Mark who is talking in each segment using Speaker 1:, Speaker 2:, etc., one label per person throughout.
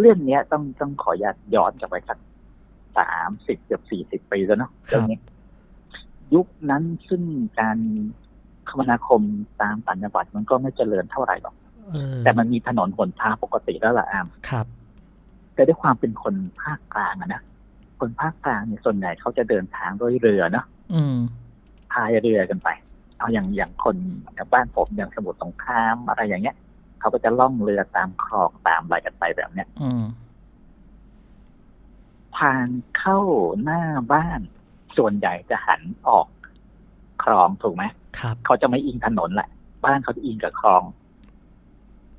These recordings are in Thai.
Speaker 1: เรื่องเนี้ยต้องต้องขออนุญาตย้อนกลับไปสักสามสิบเกือบสี่สิบปีแล้วเนาะ
Speaker 2: ครับ
Speaker 1: เรื่องนี้ ยุคนั้นซึ่งการคมนาคมตามต่างจังหวัดมันก็ไม่เจริญเท่าไหร่หรอก
Speaker 2: เออ
Speaker 1: แต่มันมีถนนหนทางปกติแล้วล่ะอาม
Speaker 2: ครับ
Speaker 1: แต่ด้วยความเป็นคนภาคกลางอะนะคนภาคกลางเนี่ยส่วนใหญ่เขาจะเดินทางด้วยเรือเนาะ
Speaker 2: อืม
Speaker 1: พายเรือกันไป เอาอย่างอย่างคนอย่างบ้านผมอย่างสมุทรสงครามอะไรอย่างเงี้ย เขาก็จะล่องเรือตามคลองตามอะไรกันไปแบบเนี้ย
Speaker 2: อืม
Speaker 1: ทางเข้าหน้าบ้านส่วนใหญ่จะหันออกคลองถูกไหม
Speaker 2: ครับ
Speaker 1: เขาจะไม่อิงถนนแหละ บ้านเขาจะอิงกับคลอง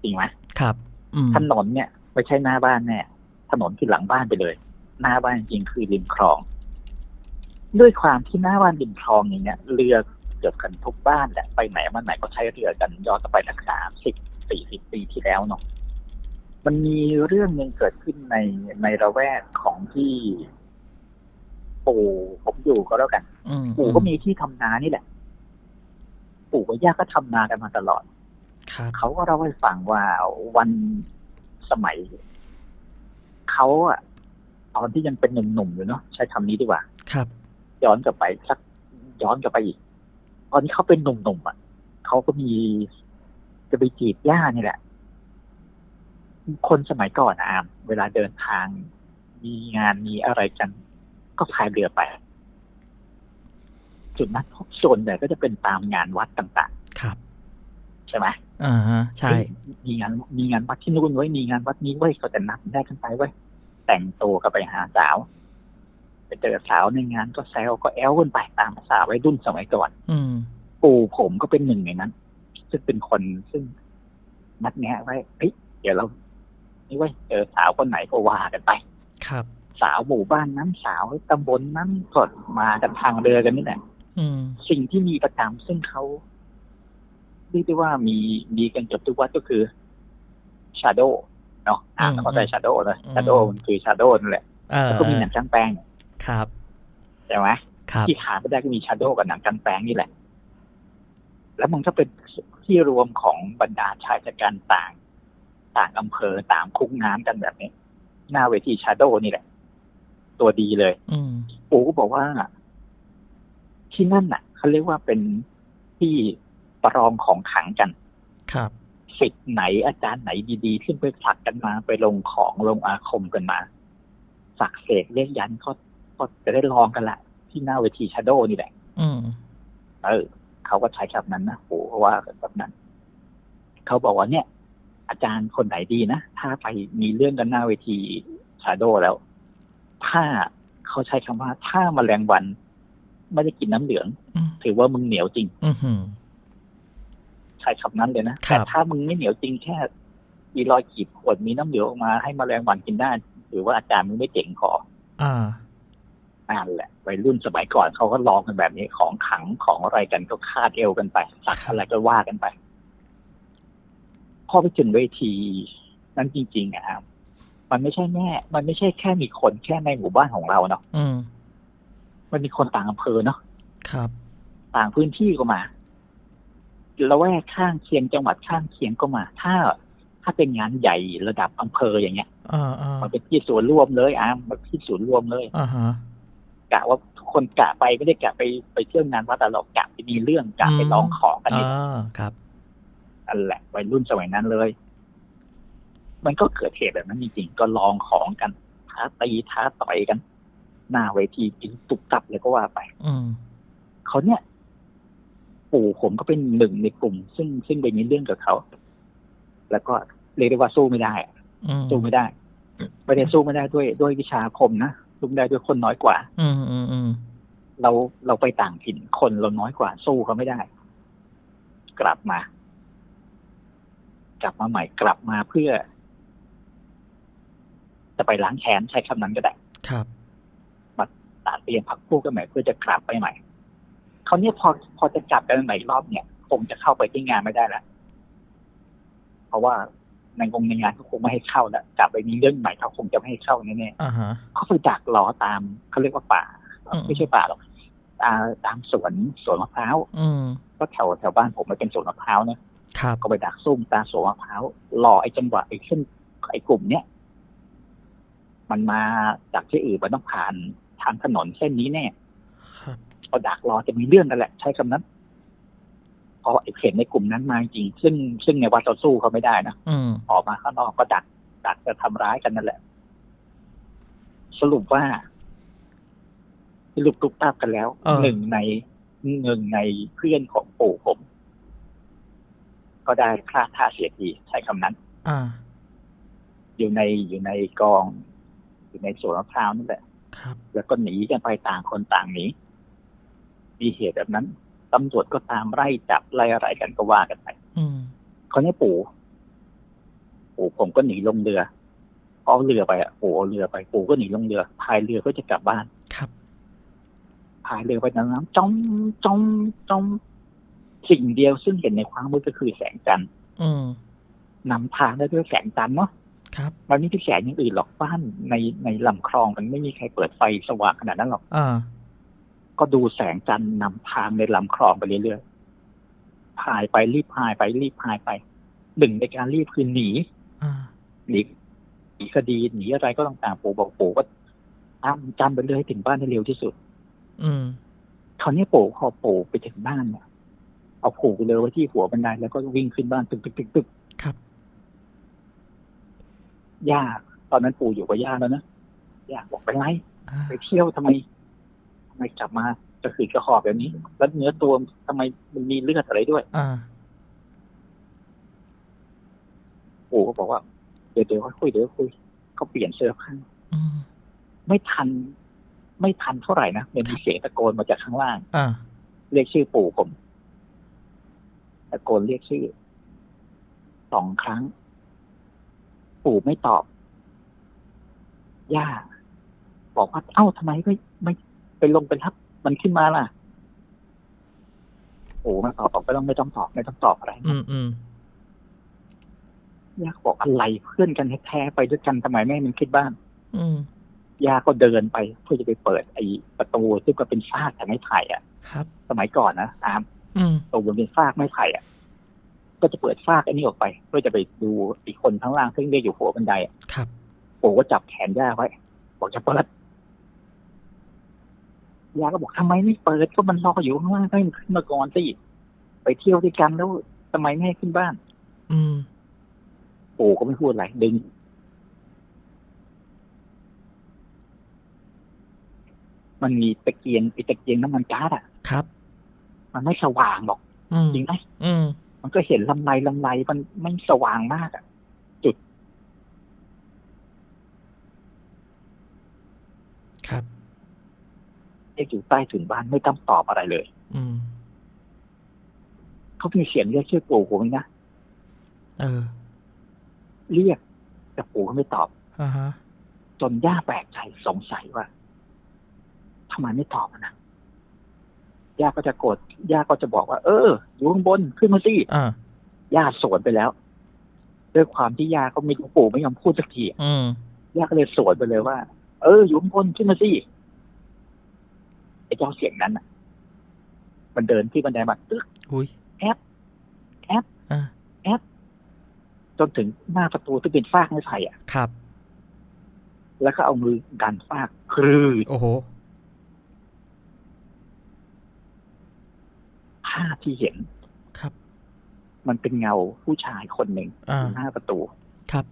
Speaker 1: จริงไหม
Speaker 2: ครับอืม
Speaker 1: ถนนเนี่ยไม่ใช่หน้าบ้านแน่ถนนคือหลังบ้านไปเลย หน้าบ้านจริงคือริมคลอง ด้วยความที่หน้าบ้านริมคลองอย่างเงี้ยเรือเกือบกันทุกบ้านแหละไปไหนมาไหนก็ใช้เรือกันย้อนกลับไปสักสามสิบ สี่สิบปีที่แล้วเนาะมันมีเรื่องหนึ่งเกิดขึ้นในในระแวกของที่ปู่ผมอยู่ก็แล้วกัน
Speaker 2: อืม
Speaker 1: ปู่ก็มีที่ทำนานี่แหละ ปู่กับย่าก็ทำนากันมาตลอด
Speaker 2: ครับ
Speaker 1: เขาก็เล่าให้ฟังว่าวันสมัยเขาอะตอนที่ยังเป็นหนุ่มๆอยู่เนาะใช้คำนี้ดีกว่า
Speaker 2: ครับ
Speaker 1: ย้อนกลับไปสักย้อนกลับไปอีก ตอนที่เขาเป็นหนุ่มๆอะเขาก็มี จะไปจีบย่านี่แหละ คนสมัยก่อนอะอาม เวลาเดินทาง มีงานมีอะไรกัน ก็พายเรือไป จุดนั้นส่วนใหญ่ก็จะเป็นตามงานวัดต่าง
Speaker 2: ครับ
Speaker 1: ๆใช่ไหม
Speaker 2: อ่าฮะ ใช่
Speaker 1: เฮ้ยมีงานมีงานวัดที่นู่นไว้ยมีงานวัดนี้ไว้ยก็จะนัดได้กันไปไว้ยแต่งตัวก็ไปหาสาวไปเจอสาวในงานก็แซวก็แอลกันไปตามภาษาวัยรุ่นสมัยก่อน
Speaker 2: อืม
Speaker 1: ปู่ผมก็เป็นหนึ่งในนั้น ซึ่งเป็นคนซึ่งนัดแนะไว้เฮ้ยเดี๋ยวเรา นี่ไว้ยเจอสาวคนไหนก็ว่ากันไป
Speaker 2: ครับ
Speaker 1: สาวหมู่บ้านนั้นสาวตำบลนั้นก็มากันทางเรือกันนี่แหละ
Speaker 2: อืม
Speaker 1: สิ่งที่มีประจำซึ่งเขาเรียกได้ว่ามีมีกันเกือบทุกวัดก็คือชาโดเนาะอ่านแล้วก็ได้ชาโดเลยชาโดมันคือชาโดนั่นแหละ
Speaker 2: เออ
Speaker 1: แล้วก็มีหนังกลางแปลง
Speaker 2: ครับ
Speaker 1: ใช่ไหม
Speaker 2: ครับ
Speaker 1: ที่ขาดไม่ได้ก็มีชาโดกับหนังกลางแปลงนี่แหละ แล้วมันก็เป็นที่รวมของบรรดาชายชะกันต่าง ต่างอำเภอต่างคุกน้ำกันแบบนี้ หน้าเวทีชาโดนี่แหละ ตัวดีเลย
Speaker 2: อืม
Speaker 1: ปู่ก็บอกว่า ที่นั่นน่ะเขาเรียกว่าเป็นที่ประลองของขลังกัน
Speaker 2: ครับ
Speaker 1: สิทธิ์ไหนอาจารย์ไหนดีๆขึ้นไปผลักกันมาไปลงของลงอาคมกันมา สักเสกเรียกยันก็ก็จะได้ลองกันละที่หน้าเวทีชาโดนี่แหละ
Speaker 2: อืม
Speaker 1: เออ เขาก็ใช้คำนั้นนะปู่เพราะว่าแบบนั้น เขาบอกว่าเนี่ย อาจารย์คนไหนดีนะ ถ้าไปมีเรื่องกันหน้าเวทีชาโดแล้ว ถ้าเขาใช้คำว่า ถ้าแมลงวัน ไม่ได้กินน้ำเหลือง
Speaker 2: อืม
Speaker 1: ถือว่ามึงเหนียวจริง
Speaker 2: อืมหืม
Speaker 1: ใช้คำนั้นเลยนะ
Speaker 2: ครั
Speaker 1: แต่
Speaker 2: บ
Speaker 1: ถ้ามึงไม่เหนียวจริงแค่มีรอยขีดข่วนมีน้ำเหลืองออกมาให้แมลงวันกินได้ถือว่าอาจารย์มึงไม่เจ๋งพอ
Speaker 2: อ่า
Speaker 1: นั่นแหละวัยรุ่นสมัยก่อนเขาก็ลองกันแบบนี้ของขลังของอะไรกันก็คาดเอวกันไปสักอะไรก็ว่ากันไป พอไปถึงเวที นั้นจริงๆอะครับมันไม่ใช่แม่มันไม่ใช่แค่มีคนแค่ในหมู่บ้านของเราเนาะ
Speaker 2: อืม
Speaker 1: มันมีคนต่างอำเภอเนาะ
Speaker 2: ครับ
Speaker 1: ต่างพื้นที่ก็มาละแวกข้างเคียงจังหวัดข้างเคียงก็มา ถ้า ถ้าเป็นงานใหญ่ระดับอำเภออย่างเงี้ย
Speaker 2: อ่าอ่า
Speaker 1: มันเป็นที่ส่วนย์รวมเลยอะมันเป็นที่ส่วนย์รวมเลย
Speaker 2: อ่าฮะ
Speaker 1: กะว่าทุกคนกะไปไม่ได้กะไปไปเที่ยวงานวัดแต่เรากะไปมีเรื่องกะไปลองของกัน
Speaker 2: อ่
Speaker 1: นี่า
Speaker 2: ครับ
Speaker 1: นั่นแหละวัยรุ่นสมัยนั้นเลย มันก็เกิดเหตุแบบนั้นจริงๆก็ลองของกันท้าตีท้าต่อยกัน หน้าเวทีกินตุกตับเลยก็ว่าไป
Speaker 2: อืม
Speaker 1: เขาเนี่ย ปู่ผมก็เป็นหนึ่งในกลุ่ม ซึ่งซึ่งไปมีเรื่องกับเขา แล้วก็เรียกได้ว่าสู้ไม่ได้อะ
Speaker 2: อืม
Speaker 1: สู้ไม่ได้ไม่ได้สู้ไม่ได้ด้วยด้วยวิชาอาคมนะ สู้ไม่ได้ด้วยคนน้อยกว่า
Speaker 2: อืมอืมอืม
Speaker 1: เราเราไปต่างถิ่นคนเราน้อยกว่า สู้เขาไม่ได้ กลับมา กลับมาใหม่กลับมาเพื่อ จะไปล้างแค้นใช้คำนั้นก็ได้
Speaker 2: ครับ
Speaker 1: ตาเตรียมพักพวกกันใหม่เพื่อจะกลับไปใหม่เขาเนี่ยพอพอจะกลับกันใหม่รอบเนี่ยคงจะเข้าไปที่งานไม่ได้แล้วเพราะว่า ในวงในงานเขาคงไม่ให้เข้าแล้วกลับไปมีเรื่องใหม่เขาคงจะไม่ให้เข้าแน่
Speaker 2: อ่าฮะ
Speaker 1: ๆเขาไปดักรอตามเขาเรียกว่าป่า
Speaker 2: อืม
Speaker 1: ไม่ใช่ป่าหรอกตามตามสวนสวนมะพร้าว
Speaker 2: อืม
Speaker 1: ก็แถวแถวบ้านผมมันเป็นสวนมะพร้าวนะครับก็ไปดักซุ่มตามสวนมะพร้าวรอไอ้จังหวะไอ้เส้นไอ้กลุ่มเนี้ยมันมาจากที่อื่นมันต้องผ่านทางถนนเส้นนี้แน่
Speaker 2: ครับ
Speaker 1: ก็ดักรอจะมีเรื่องกันแหละ ใช้คำนั้น พอเห็นในกลุ่มนั้นมาจริง ซึ่งซึ่งในวัดเราสู้เขาไม่ได้นะ
Speaker 2: อืม
Speaker 1: ออกมาข้างนอกก็ดักดักจะทำร้ายกันนั่นแหละ สรุปว่าสรุปตุกตาบกันแล้ว
Speaker 2: เออ
Speaker 1: หนึ่งในหนึ่งในเพื่อนของปู่ผม ก็ได้พลาดท่าเสียทีใช้คำนั้น
Speaker 2: อ่า
Speaker 1: อยู่ในอยู่ในกอง อยู่ในสวนมะพร้าวนั่นแหละ
Speaker 2: ครับ
Speaker 1: แล้วก็หนีกันไปต่างคนต่างหนีมีเหตุแบบนั้น ตำรวจก็ตามไล่จับไล่อะไรกันก็ว่ากันไป
Speaker 2: อืม
Speaker 1: คราวนี้ปู่ปู่ผมก็หนีลงเรือเอาเรือไปอะปู่เอาเรือไปปู่ก็หนีลงเรือพายเรือก็จะกลับบ้าน
Speaker 2: ครับ
Speaker 1: พายเรือไปในน้ำจ้องจ้องจ้องสิ่งเดียวซึ่งเห็นในความมืดก็คือแสงจันทร์
Speaker 2: อืม
Speaker 1: นำทางได้ด้วยแสงจันทร์เนาะ
Speaker 2: ครับ
Speaker 1: มันไม่มีแสงอย่างอื่นหรอกบ้านในในลำคลองมันไม่มีใครเปิดไฟสว่างขนาดนั้นหรอก
Speaker 2: อ่า
Speaker 1: ก็ดูแสงจันทร์นำทางในลำคลองไปเรื่อยๆพายไปรีบพายไปรีบพายไปหนึ่งในการรีบคือหนี
Speaker 2: อ่า
Speaker 1: หนีหนีคดีหนีอะไรก็ต้องตามปู่บอกปู่ก็ตามจำไปเลยให้ถึงบ้านให้เร็วที่สุด
Speaker 2: อืม
Speaker 1: คราวนี้ปู่พอปู่ไปถึงบ้านเนี่ยเอาผูกเรือไว้ที่หัวบันไดแล้วก็วิ่งขึ้นบ้านตึกตึกตึกตึก
Speaker 2: ครับ
Speaker 1: ย่าตอนนั้นปู่อยู่กับย่าแล้วนะย่าบอกไปไร
Speaker 2: อ่า
Speaker 1: ไปเที่ยวทำไม ทำไมกลับมาจะขืดกระหอบแบบนี้ แล้วเนื้อตัวทำไมมันมีเลือดอะไรด้วย
Speaker 2: อ่า
Speaker 1: ปู่ก็บอกว่า เดี๋ยวเดี๋ยวค่อยคุยเดี๋ยวคุยเขาเปลี่ยนเสื้อผ้า
Speaker 2: อืม
Speaker 1: ไม่ทัน ไม่ทันเท่าไหร่นะมันมีเสียงตะโกนมาจากข้างล่าง
Speaker 2: อ่า
Speaker 1: เรียกชื่อปู่ผมตะโกนเรียกชื่อสองครั้ง ปู่ไม่ตอบย่าบอกว่าเอ้าทำไมไม่ ไม่ไปลงไปรับมันขึ้นมาล่ะปู่ไมาตอบบอกไม่ต้องไม่ต้องตอบไม่ต้องตอบอะไร
Speaker 2: อืมอืม
Speaker 1: ย่าก็บอกอะไรเพื่อนกันแท้ๆไปด้วยกันทำไมไม่ให้มันขึ้นบ้าน
Speaker 2: อืม
Speaker 1: ย่าก็เดินไปเพื่อจะไปเปิดไอ้ประตูซึ่งก็เป็นฟากแต่ไม้ไผ่อะ
Speaker 2: ครับ
Speaker 1: สมัยก่อนนะตาม
Speaker 2: อืม
Speaker 1: ตัวบนเป็นฟากไม้ไผ่อะก็จะเปิดฟากอันนี้ออกไป เพื่อจะไปดูอีกคนข้างล่างซึ่งเรียกอยู่หัวบันไดอะ
Speaker 2: ครับ
Speaker 1: ปู่ก็จับแขนย่าไว้บอกจะเปิด ย่าก็บอกทำไมไม่เปิดก็มันรออยู่ข้างล่างให้มันขึ้นมาก่อนสิไปเที่ยวด้วยกันแล้วทำไมไม่ให้ขึ้นบ้าน
Speaker 2: อืม
Speaker 1: ปู่ก็ไม่พูดอะไรดึงมันมีตะเกียงไอ้ตะเกียงน้ำมันก๊าซอะ
Speaker 2: ครับ
Speaker 1: มันไม่สว่างหรอก
Speaker 2: อืม
Speaker 1: จริงไหม
Speaker 2: อืม
Speaker 1: มันก็เห็นลำไรลำไรมันไม่สว่างมากอะจุด
Speaker 2: ครับ
Speaker 1: เรียกอยู่ใต้ถุนบ้านไม่ต้องตอบอะไรเลย
Speaker 2: อืม
Speaker 1: เขามีเสียงเรียกชื่อปู่ผมนะ
Speaker 2: เออ
Speaker 1: เรียกแต่ปู่ก็ไม่ตอบ
Speaker 2: อ่าฮะ
Speaker 1: จนย่าแปลกใจสงสัยว่าทำไมไม่ตอบอะนะย่าก็จะโกรธย่าก็จะบอกว่า เออ อยู่ข้างบนขึ้นมาสิ
Speaker 2: อ่า
Speaker 1: ย่าสวนไปแล้ว ด้วยความที่ย่าก็ไม่รู้ปู่ไม่ยอมพูดสักที
Speaker 2: อืม
Speaker 1: ย่าก็เลยสวนไปเลยว่า เออ อยู่ข้างบนขึ้นมาสิไอ้ เจ้าเสียงนั้นอะ มันเดินที่บันไดมาตึ๊ก
Speaker 2: อุ้ย
Speaker 1: แอปแอป
Speaker 2: อ่า
Speaker 1: จนถึงหน้าประตูที่เป็นฟากไม้ไผ่อะ
Speaker 2: ครับ
Speaker 1: แล้วก็เอามือดันฟากครืด
Speaker 2: โอ้โห
Speaker 1: ภาพที่เห็น
Speaker 2: ครับ
Speaker 1: มันเป็นเงาผู้ชายคนหนึ่ง
Speaker 2: อ่า
Speaker 1: อยู่หน้าประตู
Speaker 2: ครับ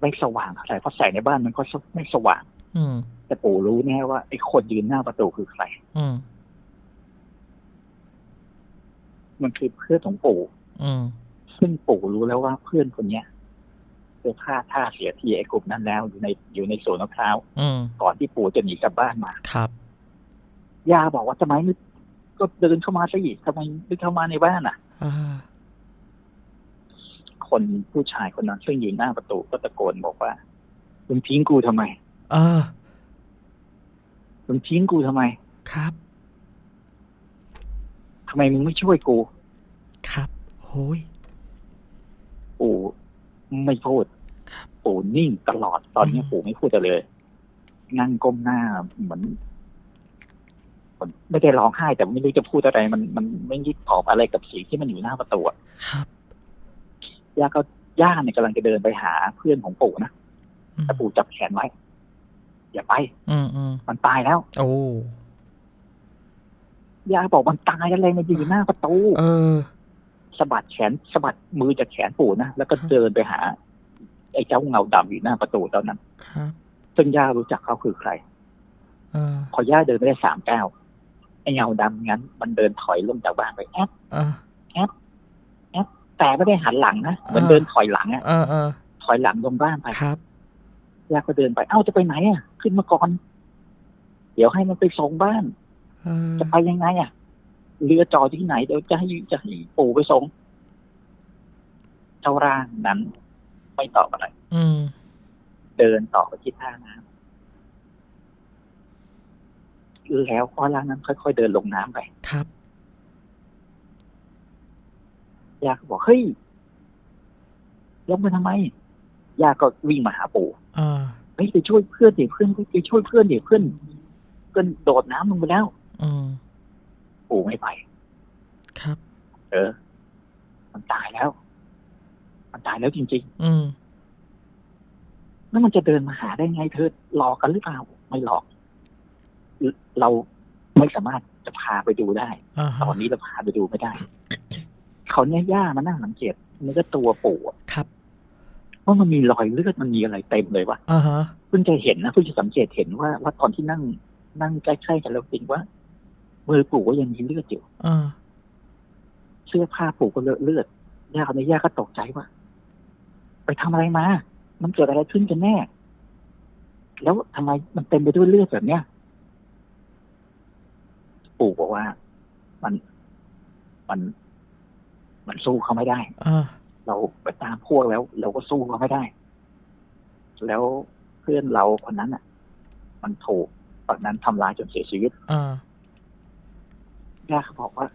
Speaker 1: ไม่สว่างเท่าไหร่เพราะแสงในบ้านมันก็ไม่สว่าง
Speaker 2: อืม
Speaker 1: แต่ปู่รู้แน่ว่าไอ้คนยืนหน้าประตูคือใคร
Speaker 2: อืม
Speaker 1: มันคือเพื่อนของปู่
Speaker 2: อืม
Speaker 1: ซึ่งปู่รู้แล้วว่าเพื่อนคนเนี้ยเจอฆ่าท่าเสียทีไอ้กลุ่มนั้นแล้วอยู่ในอยู่ในสวนมะพร้าว
Speaker 2: อืม
Speaker 1: ก่อนที่ปู่จะหนีกลับบ้านมา
Speaker 2: ครับ
Speaker 1: ย่าบอกว่าทำไมไม่ก็เดินเข้ามาซะอีกทำไมไม่เข้ามาในบ้านอะ
Speaker 2: อ่า
Speaker 1: คนผู้ชายคนนั้นซึ่งยืนหน้าประตูก็ตะโกนบอกว่ามึงทิ้งกูทำไม
Speaker 2: เออ
Speaker 1: มึงทิ้งกูทำไม
Speaker 2: ครับ
Speaker 1: ทำไมมึงไม่ช่วยกู
Speaker 2: ครับโอ้ย
Speaker 1: ปู่ไม่พูด
Speaker 2: ครับ
Speaker 1: ปู่นิ่งตลอดตอนนี้
Speaker 2: อืม
Speaker 1: ปู่ไม่พูดอะไรเลยนั่งก้มหน้าเหมือนเหมือนไม่ได้ร้องไห้ แต่ไม่รู้จะพูดอะไร มันมันไม่ยึดตอบอะไรกับสิ่งที่มันอยู่หน้าประตูอะ
Speaker 2: ครับ
Speaker 1: ย่าก็ย่าเนี่ยกำลังจะเดินไปหาเพื่อนของปู่นะ
Speaker 2: อืม
Speaker 1: แต่ปู่จับแขนไว้ อย่าไป
Speaker 2: อืมอืม
Speaker 1: มันตายแล้ว
Speaker 2: โอ้
Speaker 1: ย่าบอกมันตายอะไรมันอยู่หน้าประตู
Speaker 2: เออ
Speaker 1: สะบัดแขนสะบัดมือจากแขนปู่นะแล้วก็
Speaker 2: ครับ
Speaker 1: เดินไปหา ไอ้เจ้าเงาดำอยู่หน้าประตูตอนนั้น
Speaker 2: ครับ
Speaker 1: ซึ่งย่ารู้จักเขาคือใคร
Speaker 2: เออ
Speaker 1: พอย่าเดินไปได้สามก้าวไอ้เงาดำงั้น มันเดินถอยลงจากบ้านไปแอด
Speaker 2: เออ
Speaker 1: แต่ไม่ได้หันหลังนะเหมือน
Speaker 2: อ่า
Speaker 1: เดินถอยหลังอะ
Speaker 2: เออเออ
Speaker 1: ถอยหลังลงบ้านไป
Speaker 2: ครับ
Speaker 1: ย่าก็เดินไป เอ้าจะไปไหนอะขึ้นมาก่อน เดี๋ยวให้มันไปส่งบ้าน
Speaker 2: เออ
Speaker 1: จะไปยังไงอะเรือจอดที่ไหนเดี๋ยวจะให้จะให้ปู่ไปส่งเจ้าร่างนั้น ไม่ตอบอะไร
Speaker 2: อืม
Speaker 1: เดินต่อไปที่ท่าน้ำแล้วก็ร่างนั้นค่อยๆเดินลงน้ำไป
Speaker 2: ครับ
Speaker 1: ย่าก็บอกเฮ้ยลงไปทำไม ย่าก็วิ่งมาหาปู่
Speaker 2: เออ
Speaker 1: เฮ้ยไปช่วยเพื่อนดิเพื่อนไปช่วยเพื่อนดิเพื่อนเพื่อนโดดน้ำลงไปแล้ว
Speaker 2: อืม
Speaker 1: ปู่ไม่ไป
Speaker 2: ครับ
Speaker 1: เออ มันตายแล้ว มันตายแล้วจริง
Speaker 2: อืม
Speaker 1: ๆแล้วมันจะเดินมาหาได้ไงเธอหลอกกันหรือเปล่าไม่หลอก เราไม่สามารถจะพาไปดูได้
Speaker 2: อ่า
Speaker 1: ต
Speaker 2: ฮะ
Speaker 1: อนนี้เราพาไปดูไม่ได้เขาเนี่ยย่ามานั่งสังเกตมันก็ตัวปู่อะ
Speaker 2: ครับ
Speaker 1: ว่ามันมีรอยเลือดมันมีอะไรเต็มเลยวะ
Speaker 2: อ่าฮะ
Speaker 1: เพิ่งจะเห็นนะเพิ่งจะสังเกตเห็นว่าว่าตอนที่นั่งนั่งใกล้ๆกันแล้วจริงว่ามือปู่ก็ยังมีเลือดอยู่
Speaker 2: อ่า
Speaker 1: เสื้อผ้าปู่ก็เลอะเลือดย่าคนนี้ย่าก็ตกใจว่าไปทำอะไรมา มันเกิดอะไรขึ้นกันแน่ แล้วทำไมมันเต็มไปด้วยเลือดแบบเนี้ยปู่บอกว่า มันมัน มันสู้เขาไม่ได้
Speaker 2: อ่า
Speaker 1: เราไปตามพวกแล้ว เราก็สู้เขาไม่ได้ แล้วเพื่อนเราคนนั้นอะ มันถูกตอนนั้นทำร้ายจนเสียชีวิต
Speaker 2: อ่า
Speaker 1: ย่าเขาบอกว่า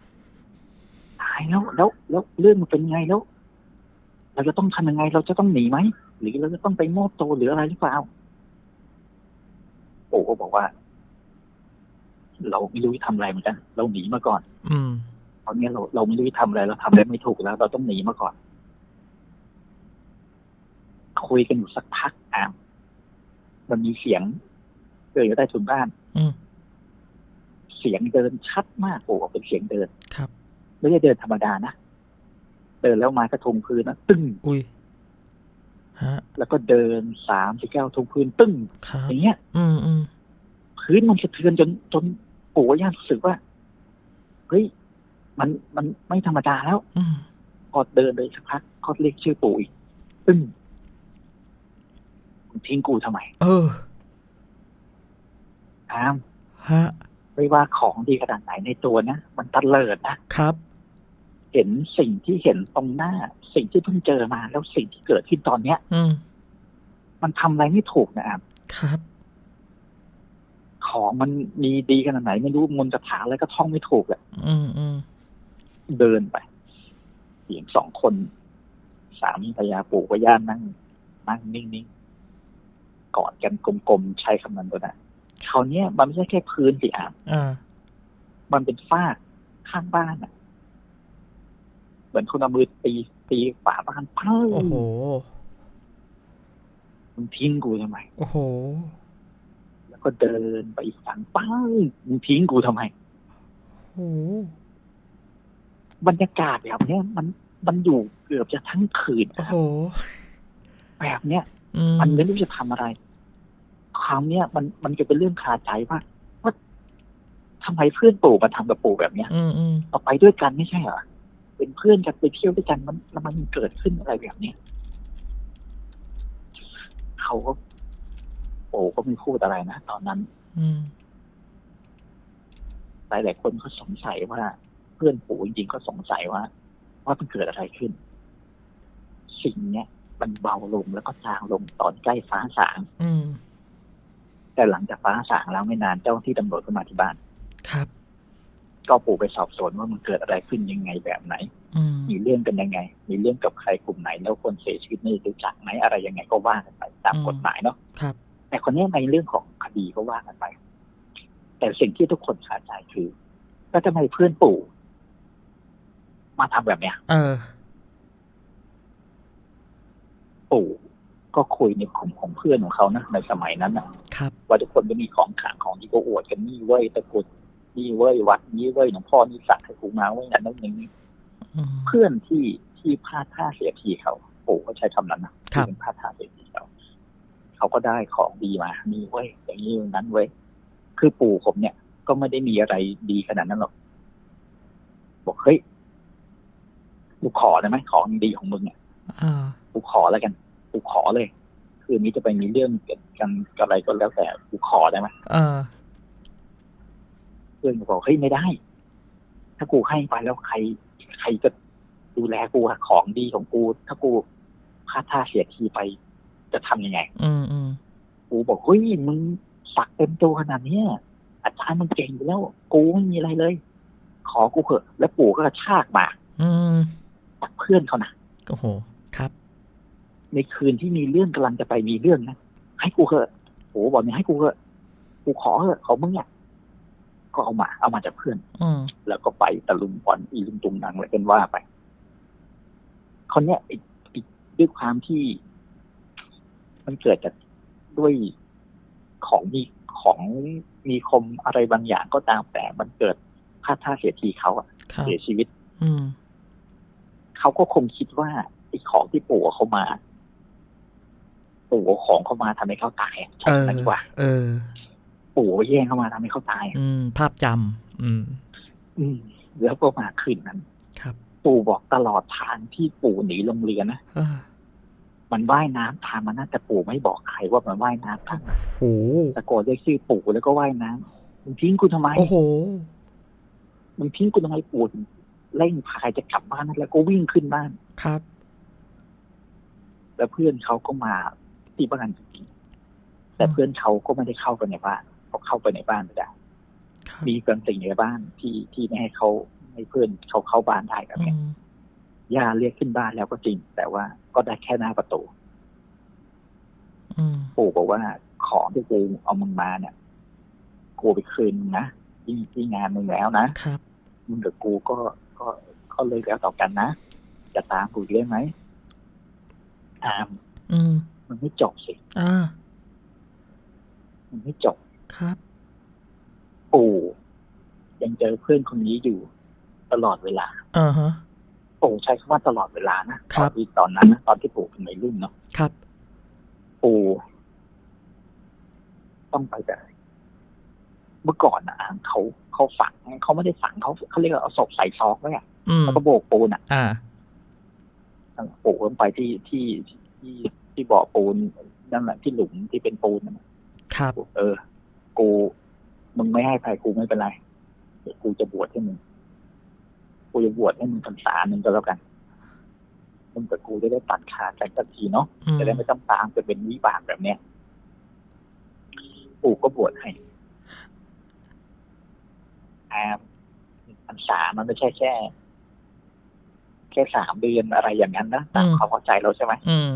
Speaker 1: ตายแล้วแล้วแล้วเรื่องมันเป็นไงแล้ว เราจะต้องทำยังไง เราจะต้องหนีไหมหรือเราจะต้องไปมอบตัวหรืออะไรหรือเปล่าปู่ก็บอกว่า เราไม่รู้จะทำอะไรเหมือนกัน เราหนีมาก่อน
Speaker 2: อืม
Speaker 1: ตอนนี้เราเราไม่รู้จะทำอะไรเราทำอะไรไม่ถูกแล้ว เราต้องหนีมาก่อน คุยกันอยู่สักพักอะมันมีเสียงเดินอยู่ใต้ถุนบ้าน
Speaker 2: อืม
Speaker 1: เสียงเดินชัดมากโอ้เป็นเสียงเดิน
Speaker 2: ครับ
Speaker 1: ไม่ใช่เดินธรรมดานะเดินแล้วไมากระทงพื้นนะตึ้ง
Speaker 2: อุ้ยฮะ
Speaker 1: แล้วก็เดินสามสิบเก้าทงพื้นตึ้ง
Speaker 2: ครับ
Speaker 1: อย่างเงี้ย
Speaker 2: อืมอืม
Speaker 1: พื้นมันสะเทือนจนจนปู่กับย่ารู้สึกว่าเฮ้ยมันมันไม่ธรรมดาแล้ว
Speaker 2: อืม
Speaker 1: พอเดินไปสักพักเขาเรียกชื่อปู่อีกตึ้ง มึงทิ้งกูทำไม
Speaker 2: เออ
Speaker 1: อาม
Speaker 2: ฮะ
Speaker 1: ไม่ว่าของดีขนาดไหนในตัวนะมันตัดเลิดนะ
Speaker 2: ครับ
Speaker 1: เห็นสิ่งที่เห็นตรงหน้า สิ่งที่เพิ่งเจอมา แล้วสิ่งที่เกิดขึ้นตอนเนี้ย
Speaker 2: อืม
Speaker 1: มันทำอะไรไม่ถูกนะอาม
Speaker 2: ครับ
Speaker 1: ของมันมีดีขนาดไหน ไม่รู้มนต์คาถาอะไรก็ท่องไม่ถูกอะ
Speaker 2: อืมอืม
Speaker 1: เดินไปเสียงสองคน สามีภรรยาปู่กับย่านั่งนั่งนิ่งๆ กอดกันกลมๆใช้คำนั้นตัวนะคราวเนี้ยมันไม่ใช่แค่พื้นสิอาม
Speaker 2: อ่า
Speaker 1: มันเป็นฝ้าข้างบ้านอะเหมือนคนเอามือตีตีฝาบ้านเพ้า
Speaker 2: โอ้โห
Speaker 1: มึงทิ้งกูทำไม
Speaker 2: โอ้โห
Speaker 1: แล้วก็เดินไปอีกฝั่งป้ามึงทิ้งกูทำไม
Speaker 2: โอ้โห
Speaker 1: บรรยากาศแบบเนี้ยมันมันอยู่เกือบจะทั้งคืน
Speaker 2: โอ้
Speaker 1: นะค
Speaker 2: โห
Speaker 1: รับแบบเนี้ย
Speaker 2: อื ม
Speaker 1: มันไม่รู้จะทำอะไร คราวเนี้ยมันมันจะเป็นเรื่องคาใจว่าว่าทำไมเพื่อนปู่มาทำกับปู่แบบเนี้ย
Speaker 2: อืมอืม
Speaker 1: เราไปด้วยกันไม่ใช่เหรอเป็นเพื่อนกันไปเที่ยวด้วยกันมันแล้วมันเกิดขึ้นอะไรแบบเนี้ยเขาก็ปู่ก็ไม่พูดอะไรนะตอนนั้น
Speaker 2: อืม
Speaker 1: หลายหลายๆคนก็สงสัยว่า เพื่อนปู่จริงๆก็สงสัยว่า ว่ามันเกิดอะไรขึ้น สิ่งเนี้ย มันเบาลงแล้วก็จางลงตอนใกล้ฟ้าสาง
Speaker 2: อืม
Speaker 1: แต่หลังจากฟ้าสางแล้วไม่นานเจ้าหน้าที่ตำรวจก็มาที่บ้าน
Speaker 2: ครับ
Speaker 1: ก็ปู่ไปสอบสวนว่ามันเกิดอะไรขึ้นยังไงแบบไหน
Speaker 2: อืม
Speaker 1: มีเรื่องกันยังไง มีเรื่องกับใครกลุ่มไหน แล้วคนเสียชีวิตนี่รู้จักไหมอะไรยังไงก็ว่ากันไปตามกฎหมายเนาะ
Speaker 2: ครับ
Speaker 1: แต่คนนี้ในเรื่องของคดีก็ว่ากันไป แต่สิ่งที่ทุกคนคาใจคือแล้วทำไมเพื่อนปู่ มาทำแบบเนี้ย
Speaker 2: เออ
Speaker 1: ปู่ก็คุยในกลุ่มของเพื่อนของเขานะในสมัยนั้นนะครับ ว่าทุกคนก็มีของขลังของที่ก็อวดกันนี่เว้ยตะกรุดนี่เว้ยวัดนี้เว้ยหลวงพ่อนี่สักให้กูมาเว้ยนั่นนั่นนี่
Speaker 2: อืม
Speaker 1: เพื่อนที่ที่พลาดท่าเสียทีเขาปู่ก็ใช้คำนั้นนะครับที่เป็นพลาดท่าเสียทีเขาเขาก็ได้ของดีมามีเว้ยอย่างนี้อย่างนั้นเว้ยคือปู่ผมเนี่ย ก็ไม่ได้มีอะไรดีขนาดนั้นหรอกบอกเฮ้ยกูขอได้ไหมของดีของมึงเนี่ย
Speaker 2: อ่า
Speaker 1: กูขอแล้วกัน กูขอเลย คืนนี้จะไปมีเรื่องกันกันอะไรก็แล้วแต่กูขอได้ไหม
Speaker 2: อ่า
Speaker 1: เพื่อนก็บอกเฮ้ยไม่ได้ ถ้ากูให้ไปแล้วใคร ใครจะดูแลกูอะของดีของกู ถ้ากูพลาดท่าเสียทีไป จะทำยังไง
Speaker 2: อืมอืม
Speaker 1: กูบอกเฮ้ยมึงสักเต็มตัวขนาดเนี้ยอาจารย์มึงเก่งอยู่แล้ว กูไม่มีอะไรเลย ขอกูเถอะ แล้วปู่ก็กระชากมา
Speaker 2: อืม
Speaker 1: จากเพื่อนเขานะ
Speaker 2: โอ้โหครับ
Speaker 1: ในคืนที่มีเรื่องกำลังจะไปมีเรื่องนะให้กูเถอะโอ้บอกเนี่ยให้กูเถอะกูขอเถอะของมึงเนี่ยก็เอามา เอามาจากเพื่อน
Speaker 2: อืม
Speaker 1: แล้วก็ไปตะลุมบอลอีลุงตุงนังอะไรกันว่าไปคนเนี้ยอีกอีกด้วยความที่ มันเกิดจากด้วยของมีของมีคมอะไรบางอย่างก็ตามแต่มันเกิดพลาดท่าเสียทีเขาอะ
Speaker 2: ครับ
Speaker 1: เสียชีวิต
Speaker 2: อืม
Speaker 1: เขาก็คงคิดว่าไอ้ของที่ปู่เอาเขามา ปู่เอาของเขามาทำให้เขาตายใช่
Speaker 2: เออ
Speaker 1: ไหมดีกว่า
Speaker 2: เออ
Speaker 1: ปู่เอาแย่งเขามาทำให้เขาตาย
Speaker 2: อืม ภาพจำอืม
Speaker 1: อืม แล้วก็มาคืนนั้น
Speaker 2: ครับ
Speaker 1: ปู่บอกตลอดทางที่ปู่หนีลงเรือนะ
Speaker 2: เออ
Speaker 1: มันว่ายน้ำทางมันน่าแต่ปู่ไม่บอกใครว่ามันว่ายน้ำทาง
Speaker 2: โห
Speaker 1: ตะโกนเรียกชื่อปู่แล้วก็ว่ายน้ำมึงทิ้งกูทำไม
Speaker 2: โอ้โห
Speaker 1: มึงทิ้งกูทำไมปู่เร่งพายจะกลับบ้านแล้วก็วิ่งขึ้นบ้าน
Speaker 2: ครับ
Speaker 1: แล้วเพื่อนเขาก็มา ที่บ้านจริงๆแต่เพื่อนเขาก็ไม่ได้เข้าไปในบ้านเขาเข้าไปในบ้านไม่ได้
Speaker 2: ครับ
Speaker 1: มีบางสิ่งในบ้านที่ที่ไม่ให้เขาให้เพื่อนเขาเข้าบ้านได้แบบ
Speaker 2: อื
Speaker 1: เนี้ย
Speaker 2: ม
Speaker 1: ย่าเรียกขึ้นบ้านแล้วก็จริง แต่ว่าก็ได้แค่หน้าประตู
Speaker 2: อืม
Speaker 1: ปู่บอกว่าของที่กูเอามึงมาเนี่ยกูเอาไปคืนมึงนะที่ที่งานมึงแล้วนะครับมึงกับกูก็ก็ก็เลยแล้วต่อกันนะจะตามกูได้ไหมตาม
Speaker 2: อืม
Speaker 1: มันไม่จบสิ
Speaker 3: อ่า
Speaker 1: มันไม่จบ
Speaker 3: ครับ
Speaker 1: ปู่ยังเจอเพื่อนคนนี้อยู่ตลอดเวลา
Speaker 3: อ่าฮะ
Speaker 1: ปู่ใช้คำว่าตลอดเวลานะครับตอนที่ตอนนั้นนะตอนที่ปู่เป็นวัยรุ่นเนาะ
Speaker 3: ครับ
Speaker 1: ปู่ต้องไปแต่เมื่อก่อนนะเขาเขาฝังเขาไม่ได้ฝังเขาเขาเรียกว่าเอาศพใส่ซอกไว้อะ
Speaker 3: อืม
Speaker 1: แล้วก็โบกปูนอะ
Speaker 3: อ่า
Speaker 1: ปู่ต้องไปที่ที่ที่ ที่บ่อปูนนั่นแหละที่หลุมที่เป็นปูนนั่นน่ะ
Speaker 3: ครับ
Speaker 1: เออ กูมึงไม่ให้ใครกูไม่เป็นไรเดี๋ยวกูจะบวชให้มึงกูจะบวชให้มึงพรรษาหนึ่งก็แล้วกันมึงกับกูจะได้ตัดขาดกันสักทีเนาะ
Speaker 3: อืม
Speaker 1: จะได้ไม่ต้องตามจะเป็นวิบากแบบเนี้ยปู่ก็บวชให้อาพรรษามันไม่ใช่แค่ แค่สามเดือนอะไรอย่างนั้นนะตามความเข้าใจเราใช่ไหม
Speaker 3: อืม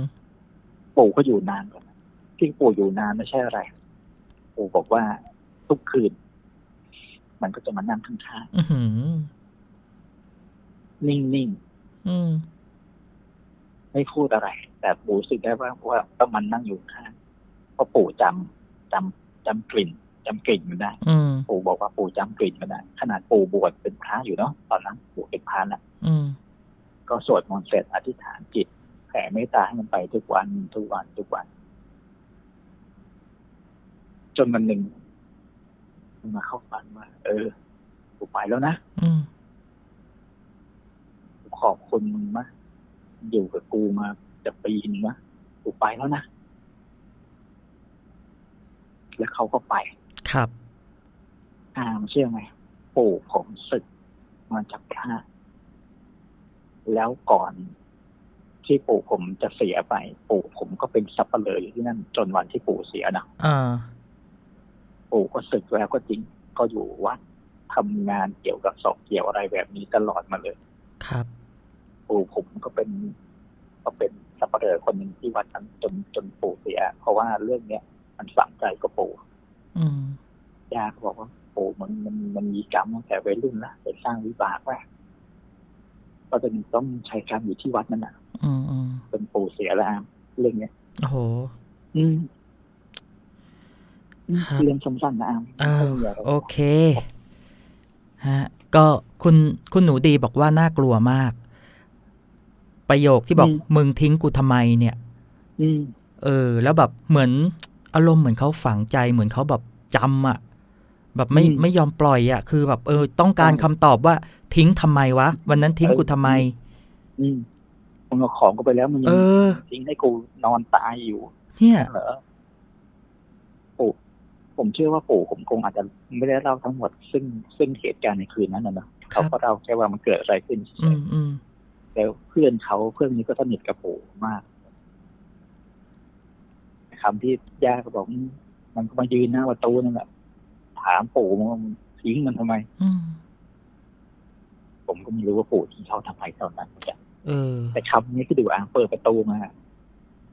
Speaker 1: ปู่ก็อยู่นานกว่านั้นที่ปู่อยู่นานไม่ใช่อะไร ปู่บอกว่าทุกคืน มันก็จะมานั่งข้าง
Speaker 3: อือหือ
Speaker 1: ๆนิ่ง
Speaker 3: อืม
Speaker 1: ๆไม่พูดอะไร แต่ปู่รู้สึกได้ว่าว่าว่ามันนั่งอยู่ข้างเพราะปู่จำจำจำกลิ่นจำกลิ่นมันได้
Speaker 3: อืม
Speaker 1: ปู่บอกว่าปู่จำกลิ่นมันได้ขนาดปู่บวชเป็นพระอยู่เนาะตอนนั้นปู่เป็นพระนะ
Speaker 3: อืม
Speaker 1: ก็สวดมนต์เสร็จอธิษฐานจิตแผ่เมตตาให้มันไปทุกวันทุกวันทุกวัน จนวันหนึ่งมันมาเข้าฝันว่าเออกูไปแล้วนะ
Speaker 3: อืม
Speaker 1: กูขอบคุณมึงมากอยู่กับกูมาจะปีนึงวะกูไปแล้วนะแล้วเขาก็ไป
Speaker 3: ครับ
Speaker 1: อามเชื่อไหมปู่ผมศึกมาจากพระแล้วก่อน ที่ปู่ผมจะเสียไป ปู่ผมก็เป็นสับเปลืออยู่ที่นั่น จนวันที่ปู่เสียนะ
Speaker 3: อ่า
Speaker 1: ปู่ก็ศึกแล้วก็จริงก็อยู่วัดทำงานเกี่ยวกับศพเกี่ยวอะไรแบบนี้ตลอดมาเลย
Speaker 3: ครับ
Speaker 1: ปู่ผมก็เป็น ก็เป็นสับเปลือคนหนึ่งที่วัดนั้นจนจนปู่เสีย เพราะว่าเรื่องเนี้ยมันฝังใจกับปู่
Speaker 3: อืม
Speaker 1: ย่าก็บอกว่าปู่มันมันมันมีกรรมตั้งแต่วัยรุ่นละไปสร้างวิบากไว้ก็จะต้องใช้กรรมอยู่ที่วัดนั่นน่ะ
Speaker 3: อืมอืม
Speaker 1: เป็นปู่เสียแล้วอามเรื่องเนี้ย
Speaker 2: โอ้โห
Speaker 1: อืมอืม
Speaker 2: ครับ
Speaker 1: เรื่องสั้นๆนะอาม
Speaker 2: เออ
Speaker 1: ไม่มีะไร
Speaker 2: โอเค ฮะ ก็คุณคุณหนูดีบอกว่าน่ากลัวมาก ประโยคที่บอกมึงทิ้งกูทำไมเนี่ย
Speaker 1: อืม
Speaker 2: เออ แล้วแบบเหมือน อารมณ์เหมือนเขาฝังใจเหมือนเขาแบบจำอะแบบไม่
Speaker 1: อืม
Speaker 2: ไม่ยอมปล่อยอะคือแบบ เออ ต้องการ
Speaker 1: ใช่
Speaker 2: คำตอบว่า ทิ้งทำไมวะ วันนั้นทิ้ง
Speaker 1: เออ
Speaker 2: กูทำไม
Speaker 1: อืมมึ งเอาของกูไปแล้วมึงยั
Speaker 2: เองอ
Speaker 1: ทิ้งให้กูนอนตายอยู่
Speaker 2: เนี่ย
Speaker 1: เหรอปู่ผมเชื่อว่าปู่ผมคงอาจจะไม่ได้เล่าทั้งหมด ซึ่งซึ่งเหตุการณ์ในคืนนั้นนะเนอะเขาก็เล่าแค่ว่ามันเกิดอะไรขึ้นเฉ
Speaker 2: อื
Speaker 1: ย
Speaker 2: มอืม
Speaker 1: ๆแล้วเพื่อนเขาเพื่อนนี้ก็สนิทกับปู่มากคำที่ย่าก็บอกอืมมันก็มายืนหน้าประตูนั่นแหละถามปู่ว่ามึงทิ้งมันทำไม
Speaker 2: อืม
Speaker 1: ผมก็ไม่รู้ว่าปู่ทิ้งเขาทำไมตอนนั้นเหมือนกัน
Speaker 2: เออ
Speaker 1: แต่คำนี้คือดูอ่างเปิดประตูมา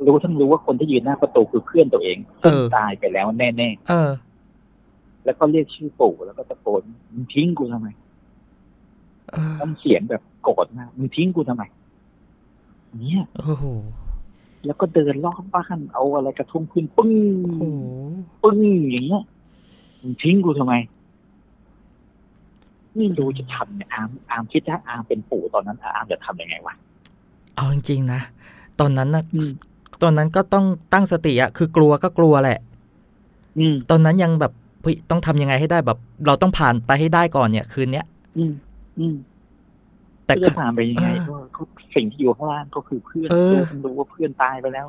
Speaker 1: รู้ทั้งรู้ว่าคนที่ยืนหน้าประตูคือเพื่อนตัวเอง
Speaker 2: เออ
Speaker 1: ตายไปแล้วแน่
Speaker 2: เออ
Speaker 1: ๆแล้วก็เรียกชื่อปู่แล้วก็ตะโกนมึงทิ้งกูทำไม
Speaker 2: เออ
Speaker 1: น้ำเสียงแบบโกรธมากมึงทิ้งกูทำไมเนี่ย
Speaker 2: โอ้โห
Speaker 1: แล้วก็เดินรอบบ้านเอาอะไรกระทุ้งขึ้นปึ้ง
Speaker 2: โอ้โห
Speaker 1: ปึ้งอย่างเงี้ยมึงทิ้งกูทำไม ไม่รู้จะทำเนี่ยอามอามคิดถ้าอามเป็นปู่ตอนนั้นอามจะทำยังไงวะ
Speaker 2: เอาจริงๆนะตอนนั้นนะ
Speaker 1: อืม
Speaker 2: ตอนนั้นก็ต้องตั้งสติอะคือกลัวก็กลัวแหละ
Speaker 1: อืม
Speaker 2: ตอนนั้นยังแบบเฮ้ยต้องทำยังไงให้ได้แบบ เราต้องผ่านไปให้ได้ก่อนเนี่ยคืนเนี้ย
Speaker 1: อืมอืม
Speaker 2: แต่
Speaker 1: แต่
Speaker 2: ก็
Speaker 1: จะผ่านไปยังไง
Speaker 2: เออ
Speaker 1: ก็ก็สิ่งที่อยู่ข้างล่างก็คือเพื่อน
Speaker 2: เออ
Speaker 1: รู้ทั้งรู้ว่าเพื่อนตายไปแล้ว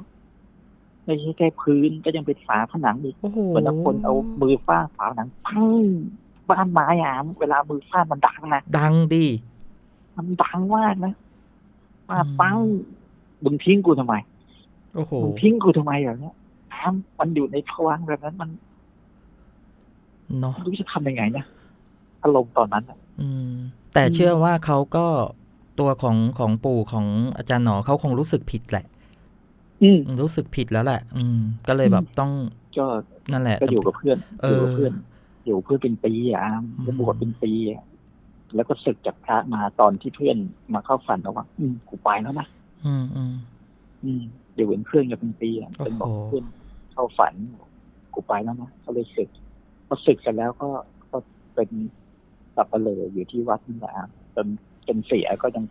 Speaker 1: ไม่ใช่แค่พื้นก็ยังเป็นฝาผนังอีก
Speaker 2: โอ้โห
Speaker 1: เหมือนเอาคนเอามือฟาดฝาผนังพัง บ้านไม้อะเวลามือฟาดมันดังนะ
Speaker 2: ดังดิ
Speaker 1: มันดังมากนะฟาด
Speaker 2: อืม
Speaker 1: ปังมึงทิ้งกูทำไม
Speaker 2: โอ้โห
Speaker 1: มึงทิ้งกูทำไมแบบเนี้ยอ้ามมันอยู่ในภวังค์แบบนั้นมัน
Speaker 2: เนาะ
Speaker 1: ไม่รู้จะทำยังไงนะอารมณ์ตอนนั้นอะ
Speaker 2: อืม แต่
Speaker 1: อืม
Speaker 2: เชื่อว่าเขาก็ตัวของของปู่ของอาจารย์หนอเขาคงรู้สึกผิดแหละ
Speaker 1: อืม
Speaker 2: รู้สึกผิดแล้วแหละ อืม ก็เลยแบบต้อง
Speaker 1: ก็
Speaker 2: นั่นแหละ
Speaker 1: ก็อยู่กับเพื่อน
Speaker 2: เอ
Speaker 1: อยู่
Speaker 2: อ
Speaker 1: กับเพื่อน อยู่เพื่อนเป็นปีอะอาม
Speaker 2: อืม
Speaker 1: จะบวชเป็นปีอะแล้วก็ศึกจากพระมาตอนที่เพื่อนมาเข้าฝันแล้วว่าอืมกูไปแล้วนะ
Speaker 2: อืมอืม
Speaker 1: อืมเดี๋ยวเป็นเพื่อนกันเป็นปีอะ
Speaker 2: โอ้โห
Speaker 1: เป็นบอกเพื่อนเข้าฝันกูไปแล้วนะก็เลยศึกพอศึกกันแล้วก็ก็เป็นสับเปลืออยู่ที่วัดนั่นแหละอามจนจนเสียก็ยัง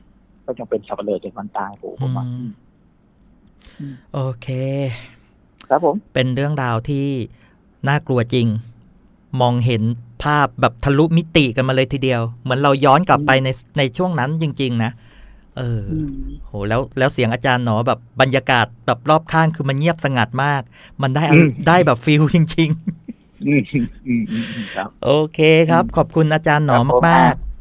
Speaker 1: ก็ยังเป็นสับเปลือจนวันตายโอ้โหผมว่า
Speaker 2: อืม
Speaker 1: อืม
Speaker 2: โอเค
Speaker 1: ครับผม
Speaker 2: เป็นเรื่องราวที่น่ากลัวจริง มองเห็นภาพแบบทะลุมิติกันมาเลยทีเดียว เหมือนเราย้อนกลับไปในในช่วงนั้นจริง ๆ นะ เอออ
Speaker 1: อืม
Speaker 2: โหแล้วแล้วเสียงอาจารย์หนอแบบบรรยากาศแบบรอบข้างคือมันเงียบสงัดมาก มันได้อะได้แบบฟิลจริง
Speaker 1: อืมอืมอืมอืมครับ
Speaker 2: ๆโอเคครับ ขอบคุณอาจารย์หนอ
Speaker 1: ครับผม
Speaker 2: มากๆ